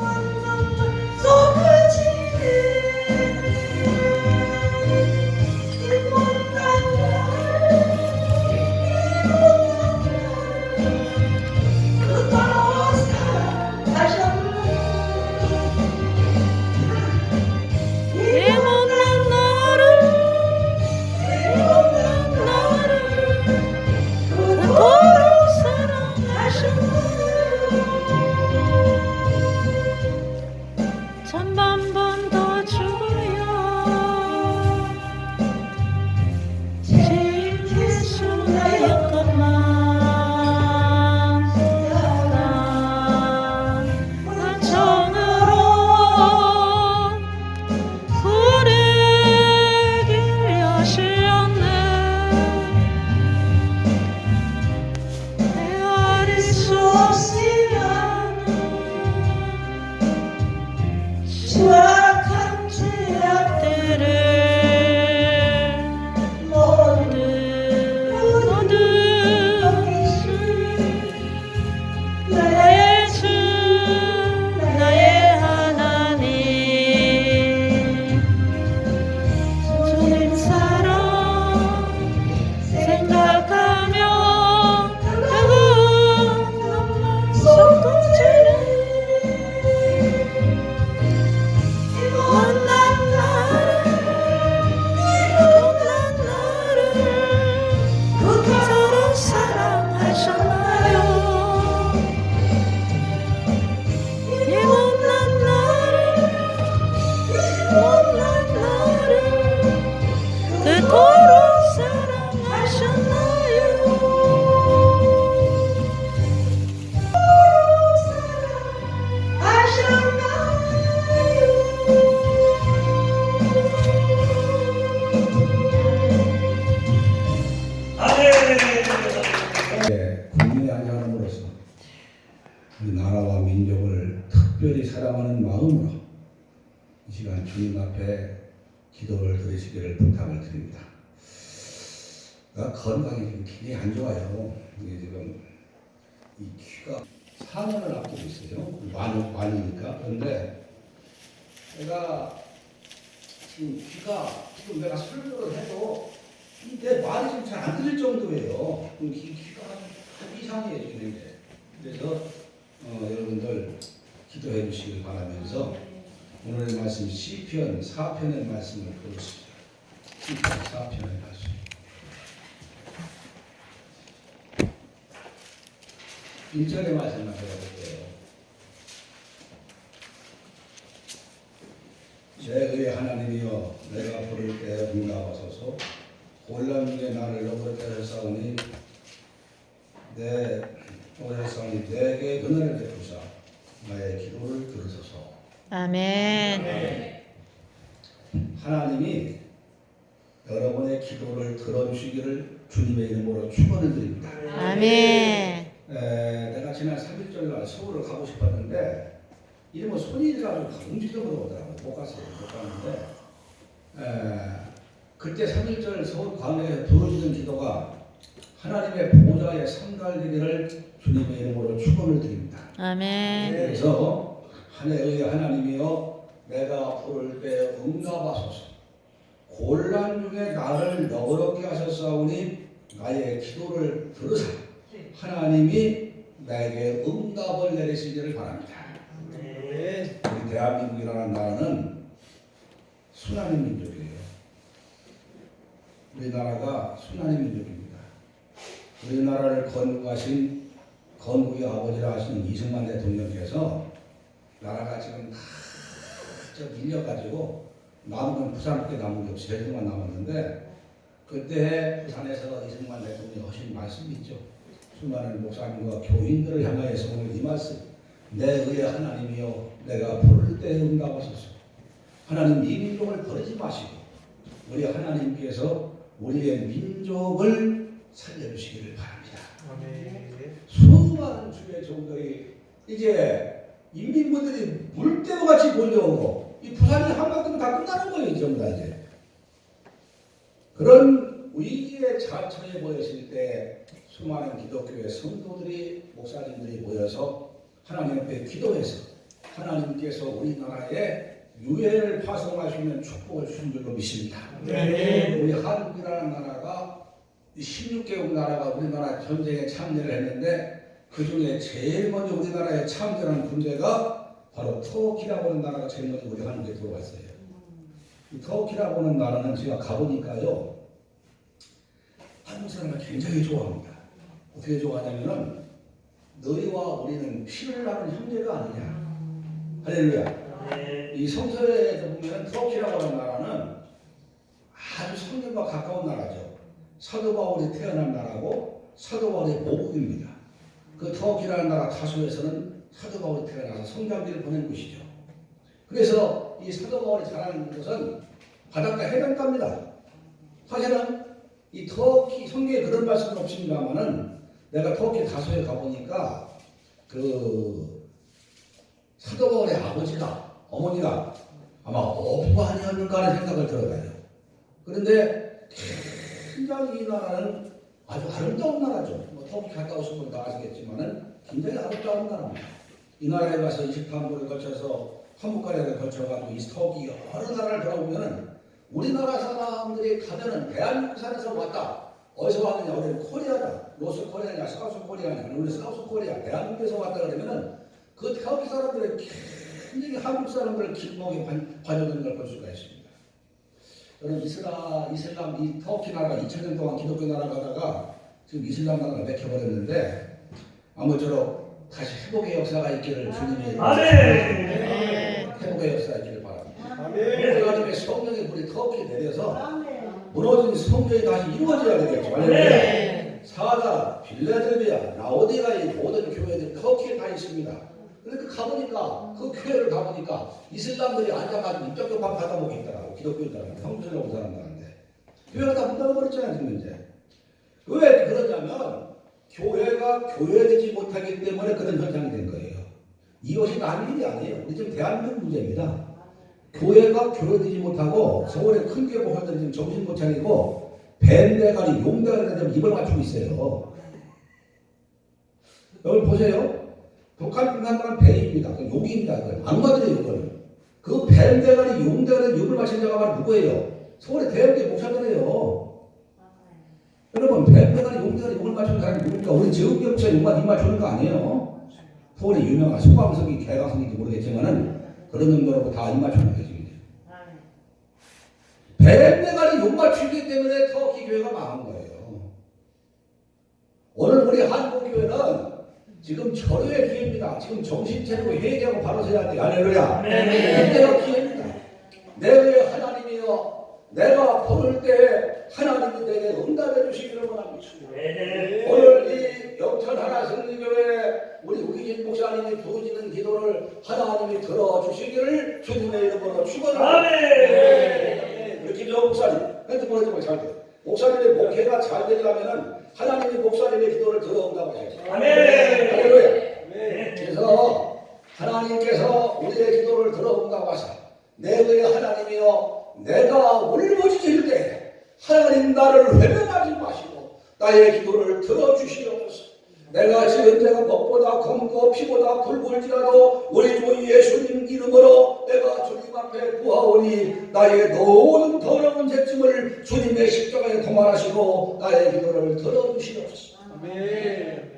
이 나라와 민족을 특별히 사랑하는 마음으로 이 시간 주님 앞에 기도를 드리시기를 부탁을 드립니다. 나 건강이 지금 굉장히 안 좋아요. 이게 지금 이 귀가 4년을 앞두고 있어요. 많이, 많이니까. 그런데 내가 지금 귀가 지금 내가 설교를 해도 이내 말이 좀잘안 들릴 정도예요. 귀, 귀가 좀 이상해요 지금 이제. 그래서 어, 여러분들 기도해 주시길 바라면서 오늘의 말씀 시편 4편의 말씀을 보겠습니다. 시편 4편의 말씀. 일절의 말씀만 배워볼게요. 내 의의 하나님이여 내가 부를 때 응답하소서 곤란 중에 나를 너그럽게 하셨사오니 내 오셨사오니 내게 은혜를 베푸사 나의 기도를 들으소서 아멘 하나님이 여러분의 기도를 들어주시기를 주님의 이름으로 축원을 드립니다. 아멘 에, 내가 지난 3일절 날 서울을 가고 싶었는데 이름은 손일이라고 움직여 오더라고요. 못 갔어요. 못 갔는데 에, 그때 3일절 서울 광야에 부르짖은 기도가 하나님의 보좌에 상달되기를 주님의 이름으로 축원을 드립니다. 아멘 그래서 하늘의 하나님이여 내가 부를 때 응답하소서 곤란 중에 나를 너그럽게 하셨사오니 나의 기도를 들으사 하나님이 나에게 응답을 내리시기를 바랍니다. 우리 대한민국이라는 나라는 순환의 민족이에요. 우리나라가 순환의 민족입니다. 우리나라를 건국하신 건국의 아버지라 하시는 이승만 대통령께서 나라가 지금 다저 밀려가지고 남은 부산밖에 남은 게 없이 제주도만 남았는데 그때 부산에서 이승만 대통령이 하신 말씀이 있죠. 수많은 목사님과 교인들을 향하여서 오늘 이 말씀 내 의의 하나님이여 내가 부를 때 응답하소서 하나님 이 민족을 버리지 마시고 우리 하나님께서 우리의 민족을 살려주시기를 바랍니다. 수많은 주의 종들이 이제 인민군들이 물대고 같이 몰려오고 이 부산이 한바퀴면 다 끝나는 거예요 전부 다 이제 그런 위기에 자처해 보였을 때 수많은 기독교의 성도들이 목사님들이 모여서 하나님 앞에 기도해서 하나님께서 우리나라에 유해를 있는 축복을 주신 줄로 믿습니다. 아멘. 우리 한국이라는 나라가 이 16개국 나라가 우리나라 전쟁에 참여를 했는데 그 중에 제일 먼저 우리나라에 참전한 군대가 바로 터키라고 하는 나라가 제일 먼저 우리 한국에 들어왔어요. 이 터키라고 하는 나라는 제가 가보니까요. 한국 사람을 굉장히 좋아합니다. 어떻게 좋아하냐면은 너희와 우리는 피를 나는 형제가 아니냐. 할렐루야. 이 성서에서 보면 터키라고 하는 나라는 아주 성경과 가까운 나라죠. 사도 바울이 태어난 나라고 사도 바울의 모국입니다. 그 터키라는 나라 다소에서는 사도 바울이 태어나서 성장기를 보낸 곳이죠. 그래서 이 사도 바울이 자라는 곳은 바닷가 해변가입니다. 사실은 이 터키 성경에 그런 말씀은 없습니다만은 내가 터키 다소에 가보니까 그 사도 바울의 아버지가 어머니가 아마 어부가 아니었는가 하는 생각을 들어가요. 그런데 굉장히 이 나라는 아주 아름다운 나라죠. 뭐 터키 갔다 오신 분다 아시겠지만은 굉장히 아름다운 나라입니다. 이 나라에 가서 23도를 거쳐서 한국가래를 거쳐가지고 이 터키 여러 나라를 돌아보면은 우리나라 사람들이 가면은 대한민국 산에서 왔다. 어디서 왔느냐? 우리는 코리아다. 로스 코리아냐, 사우스 코리아냐. 우리 사우스 코리아, 대한민국에서 왔다 그러면은 그 터키 사람들의 굉장히 한국 사람들을 길목에 반- 반영하는 걸 볼 수가 있습니다. 저는 이스라, 이슬람, 이 터키 나라가 2000년 동안 기독교 나라 가다가 지금 이슬람 나라가 맥혀버렸는데 아무쪼록 다시 회복의 역사가 있기를 주님의 아멘. 회복의 역사가 있기를 바랍니다. 아멘. 하나님의 성령의 불이 터키에 내려서 무너진 성전이 다시 이루어져야 되겠죠. 네. 사다, 빌레델비아, 라오디가의 모든 교회들이 터키에 다 있습니다. 근데 그 가보니까 그 교회를 가보니까 이슬람들이 앉아가지고 입장료만 받아먹고 있더라고 기독교인들은 평소라고 사람들한테. 교회가 다 문 닫아버렸잖아요 지금 이제 왜 그러냐면 교회가 교회되지 못하기 때문에 그런 현상이 된 거예요. 이것이 남의 일이 아니에요. 우리 지금 대한민국 문제입니다. 교회가 교회되지 못하고 서울의 큰 교회 목사들이 지금 정신 못 차리고 밴대가리 용대가리 지금 입을 맞추고 있어요. 여기 보세요 북한 인간은 배입니다. 그 욕입니다. 그 악마들의 욕을. 그 뱀 대가리 용 대가리 욕을 마신 자가 바로 누구예요? 서울의 대학교 목사들이에요. 여러분 뱀 대가리 용 대가리 욕을 마신 사람이 누굽니까? 우리 목사 욕만 입 맞추는 거 아니에요? 서울의 유명한 소방석이 개강성인지 모르겠지만은 그런 정도로 다입 맞추는 거죠. 이제. 뱀대가리 욕 맞추기 때문에 터키 교회가 망한 거예요. 오늘 우리 한국 교회는 지금 절호의 기회입니다. 지금 정신 차리고 회개하고 바로 서야 돼요. 할렐루야. 네. 이때가 기회입니다. 내게 하나님이여 내가 부를 때 하나님이 내게 응답해 주시기를 원합니다. 오늘 이 영천 하나 성리교회 우리 우기진 목사님이 부르짖는 기도를 하나님이 들어주시기를 주님의 이름으로 축원합니다. 아멘. 우리 김정 목사님 핸드폰 해주면 잘 돼. 목사님의 목회가 잘 되려면은 하나님이 목사님의 기도를 들어온다고 해요. 아멘. 할렐루야. 아멘. 그래서 하나님께서 우리의 기도를 들어온다고 하사 내의 하나님이여 내가 울부짖을 때 하나님 나를 회명하지 마시고 나의 기도를 들어주시옵소서 내가 지은 죄가 먹보다 검고 피보다 굵을지라도 우리 주 예수님 이름으로 내가 주님 앞에 구하오니 나의 모든 더러운 죄짐을 주님의 십자가에 도말하시고 나의 기도를 들어주시옵소서 아멘.